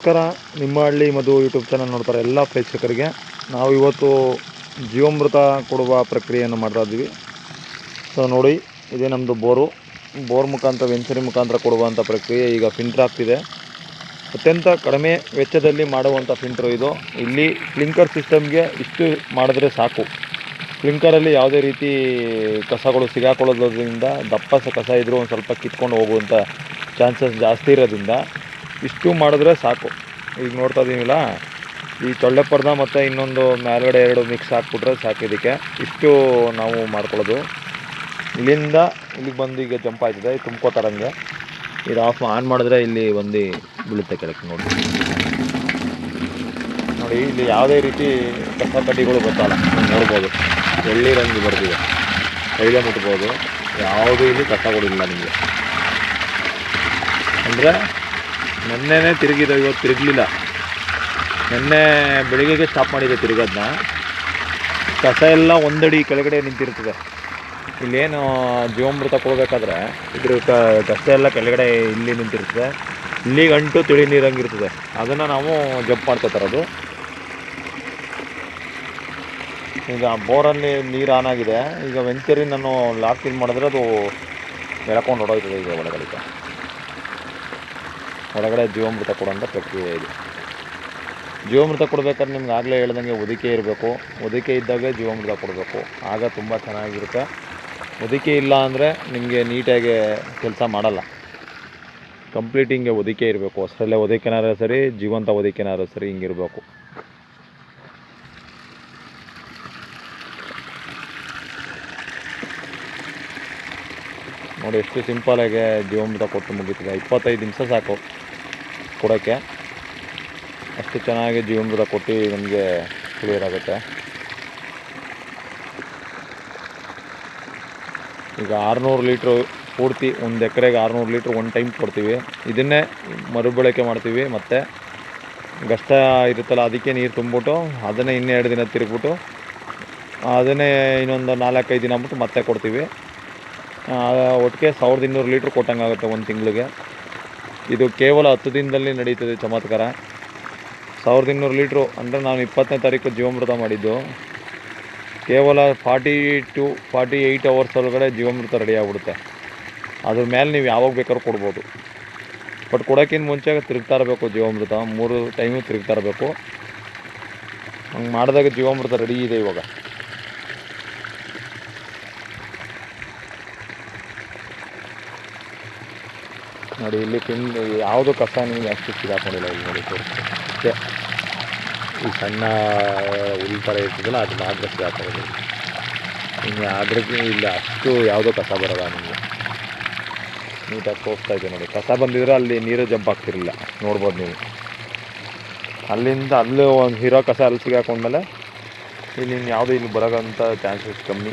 ನಮಸ್ಕಾರ. ನಿಮ್ಮ ಹಳ್ಳಿ ಮಧು ಯೂಟ್ಯೂಬ್ ಚಾನಲ್ ನೋಡ್ತಾರೆ ಎಲ್ಲ ಪ್ರೇಕ್ಷಕರಿಗೆ. ನಾವು ಇವತ್ತು ಜೀವಾಮೃತ ಕೊಡುವ ಪ್ರಕ್ರಿಯೆಯನ್ನು ಮಾಡ್ತಾ ಇದ್ದೀವಿ. ಸೊ ನೋಡಿ, ಇದೇ ನಮ್ಮದು ಬೋರು. ಬೋರ್ ಮುಖಾಂತರ, ವೆಂಚರಿ ಮುಖಾಂತರ ಕೊಡುವಂಥ ಪ್ರಕ್ರಿಯೆ ಈಗ ಫಿಲ್ಟರ್ ಆಗ್ತಿದೆ. ಅತ್ಯಂತ ಕಡಿಮೆ ವೆಚ್ಚದಲ್ಲಿ ಮಾಡುವಂಥ ಫಿಲ್ಟ್ರು ಇದು. ಇಲ್ಲಿ ಕ್ಲಿಂಕರ್ ಸಿಸ್ಟಮ್ಗೆ ಇಷ್ಟು ಮಾಡಿದ್ರೆ ಸಾಕು. ಕ್ಲಿಂಕರಲ್ಲಿ ಯಾವುದೇ ರೀತಿ ಕಸಗಳು ಸಿಗಾಕೊಳ್ಳೋದ್ರಿಂದ ದಪ್ಪ ಕಸ ಇದ್ದರೂ ಒಂದು ಸ್ವಲ್ಪ ಕಿತ್ಕೊಂಡು ಹೋಗುವಂಥ ಚಾನ್ಸಸ್ ಜಾಸ್ತಿ ಇರೋದ್ರಿಂದ ಇಷ್ಟು ಮಾಡಿದ್ರೆ ಸಾಕು. ಈಗ ನೋಡ್ತಾ ಇದ್ದೀನಿಲ್ಲ ಈ ಚೊಳ್ಳೆ ಪರ್ದ ಮತ್ತು ಇನ್ನೊಂದು ಮೇಲ್ಗಡೆ ಎರಡು ಮಿಕ್ಸ್ ಹಾಕ್ಬಿಟ್ರೆ ಸಾಕು ಇದಕ್ಕೆ. ಇಷ್ಟು ನಾವು ಮಾಡ್ಕೊಳ್ಳೋದು. ಇಲ್ಲಿಂದ ಇಲ್ಲಿಗೆ ಬಂದು ಈಗ ಜಂಪ್ ಆಯ್ತದೆ ತುಂಬ್ಕೋತಾರಂಗೆ ಇದು ಆಫ್ ಆನ್ ಮಾಡಿದ್ರೆ ಇಲ್ಲಿ ಬಂದು ಬೀಳುತ್ತೆ ಕೆಳಕ್ಕೆ ನೋಡಿ. ನೋಡಿ, ಇಲ್ಲಿ ಯಾವುದೇ ರೀತಿ ಕಸ ಕಡ್ಡಿಗಳು ಗೊತ್ತಲ್ಲ ನೋಡ್ಬೋದು. ಎಳ್ಳಿ ರಂಗು ಬರ್ತಿದೆ ಕೈಲೇ ಮುಟ್ಬೋದು. ಯಾವುದೂ ಇಲ್ಲಿ ಕಸಗಳಿಲ್ಲ ನಿಮಗೆ. ಅಂದರೆ ನೆನ್ನೆನೇ ತಿರುಗಿದೆ, ಇವತ್ತು ತಿರುಗಲಿಲ್ಲ. ನೆನ್ನೆ ಬೆಳಿಗ್ಗೆಗೆ ಸ್ಟಾಪ್ ಮಾಡಿದೆ ತಿರುಗೋದನ್ನ ಕಸ ಎಲ್ಲ ಒಂದಡಿ ಕೆಳಗಡೆ ನಿಂತಿರ್ತದೆ. ಇಲ್ಲೇನು ಜೀವಾಮೃತ ಕೊಡಬೇಕಾದ್ರೆ ಇದ್ರ ಕಸ ಎಲ್ಲ ಕೆಳಗಡೆ ಇಲ್ಲಿ ನಿಂತಿರ್ತದೆ. ಇಲ್ಲಿ ಗಂಟು ತಿಳಿ ನೀರಂಗಿರ್ತದೆ ಅದನ್ನು ನಾವು ಜಂಪ್ ಮಾಡ್ಕೋತಾರದು ಈಗ ಬೋರಲ್ಲಿ ನೀರು ಆನ್ ಆಗಿದೆ. ಈಗ ವೆಂಚರಿ ನಾನು ಲಾಕ್ ಇನ್ ಮಾಡಿದ್ರೆ ಅದು ಎಳ್ಕೊಂಡು ಹೊಡೋಯ್ತದೆ ಈಗ ಒಳಗಡೆ. ಒಳಗಡೆ ಜೀವಾಮೃತ ಕೊಡುವಂಥ ಪ್ರಕ್ರಿಯೆ ಇದೆ. ಜೀವಾಮೃತ ಕೊಡಬೇಕಾದ್ರೆ ನಿಮ್ಗೆ ಆಗಲೇ ಹೇಳ್ದಂಗೆ ಒದಿಕೆ ಇರಬೇಕು. ಒದಿಕೆ ಇದ್ದಾಗ ಜೀವಾಮೃತ ಕೊಡಬೇಕು. ಆಗ ತುಂಬ ಚೆನ್ನಾಗಿರುತ್ತೆ. ಒದಿಕೆ ಇಲ್ಲ ಅಂದರೆ ನಿಮಗೆ ನೀಟಾಗಿ ಕೆಲಸ ಮಾಡಲ್ಲ. ಕಂಪ್ಲೀಟ್ ಹಿಂಗೆ ಒದಿಕೆ ಇರಬೇಕು. ಅಷ್ಟರಲ್ಲೇ ಒದಿಕೆನಾರ ಸರಿ, ಜೀವಂತ ಒದಿಕೆನಾದ್ರೂ ಸರಿ ಹಿಂಗಿರಬೇಕು ನೋಡಿ, ಎಷ್ಟು ಸಿಂಪಲಾಗಿ ಜೀವಾಮೃತ ಕೊಟ್ಟು ಮುಗೀತದೆ. ಇಪ್ಪತ್ತೈದು ನಿಮಿಷ ಸಾಕು. ಕೊಡೋಕ್ಕೆ. ಅಷ್ಟು ಚೆನ್ನಾಗಿ ಜೀವನದ ಕೊಟ್ಟು ನಮಗೆ ಕ್ಲಿಯರ್ ಆಗುತ್ತೆ. ಈಗ ಆರುನೂರು ಲೀಟ್ರು ಪೂರ್ತಿ ಒಂದು ಎಕರೆಗೆ ಆರುನೂರು ಲೀಟ್ರ್ ಒನ್ ಟೈಮ್ ಕೊಡ್ತೀವಿ. ಇದನ್ನೇ ಮರುಬಳಕೆ ಮಾಡ್ತೀವಿ ಮತ್ತು ಗಷ್ಟ ಇರುತ್ತಲ್ಲ ಅದಕ್ಕೆ ನೀರು ತುಂಬಿಬಿಟ್ಟು ಅದನ್ನೇ ಇನ್ನೆರಡು ದಿನ ತಿರುಗ್ಬಿಟ್ಟು ಅದನ್ನೇ ಇನ್ನೊಂದು ನಾಲ್ಕೈದು ದಿನ ಬಿಟ್ಟು ಮತ್ತೆ ಕೊಡ್ತೀವಿ. ಒಟ್ಟಿಗೆ ಸಾವಿರದ ಇನ್ನೂರು ಲೀಟ್ರ್ ಕೊಟ್ಟಂಗಾಗುತ್ತೆ ಒಂದು ತಿಂಗಳಿಗೆ. ಇದು ಕೇವಲ ಹತ್ತು ದಿನದಲ್ಲಿ ನಡೀತದೆ ಚಮತ್ಕಾರ. ಸಾವಿರದ ಇನ್ನೂರು ಲೀಟ್ರು ಅಂದರೆ ನಾನು ಇಪ್ಪತ್ತನೇ ತಾರೀಕು ಜೀವಾಮೃತ ಮಾಡಿದ್ದು. ಕೇವಲ forty to forty eight hours ಒಳಗಡೆ ಜೀವಾಮೃತ ರೆಡಿ ಆಗಿಬಿಡುತ್ತೆ. ಅದ್ರ ಮೇಲೆ ನೀವು ಯಾವಾಗ ಬೇಕಾದ್ರೂ ಕೊಡ್ಬೋದು. ಬಟ್ ಕೊಡೋಕ್ಕಿಂತ ಮುಂಚೆ ತಿರುಗ್ತಾ ಇರಬೇಕು ಜೀವಾಮೃತ, ಮೂರು ಟೈಮು ತಿರುಗ್ತಾ ಇರಬೇಕು. ಹಂಗೆ ಮಾಡಿದಾಗ ಜೀವಾಮೃತ ರೆಡಿ ಇದೆ ಇವಾಗ. ನೋಡಿ, ಇಲ್ಲಿ ತಿಂದು ಯಾವುದು ಕಸ ನಿಮಗೆ ಅಷ್ಟು ಸಿಗಾಕೊಂಡಿಲ್ಲ ಇಲ್ಲಿ ನೋಡಿ ತೋರಿಸ್ತೀನಿ. ಈ ಸಣ್ಣ ಹುಲ್ ಥರ ಇರ್ತದಲ್ಲ, ಅದು ಮಾತ್ರ ಸಿಗಾಕೊಂಡಿಲ್ಲ ಇನ್ನು ಅದ್ರಿಗೆ ಇಲ್ಲ, ಅಷ್ಟು ಯಾವುದೋ ಕಸ ಬರೋಲ್ಲ ನಿಮಗೆ? ನೀಟಾಗಿ ತೋರಿಸ್ತಾ ಇದೆ ನೋಡಿ. ಕಸ ಬಂದಿದ್ರೆ ಅಲ್ಲಿ ನೀರು ಜಂಪ್ ಆಗ್ತಿರಲಿಲ್ಲ. ನೋಡ್ಬೋದು ನೀವು. ಅಲ್ಲಿಂದ ಅಲ್ಲೂ ಒಂದು ಹೀರೋ ಕಸ ಅಲ್ಲಿ ಸಿಗಾಕೊಂಡ್ಮೇಲೆ ಇಲ್ಲಿ ಇನ್ನು ಯಾವುದೂ ಇಲ್ಲಿ ಬರೋಂಥ ಚಾನ್ಸಸ್ ಕಮ್ಮಿ.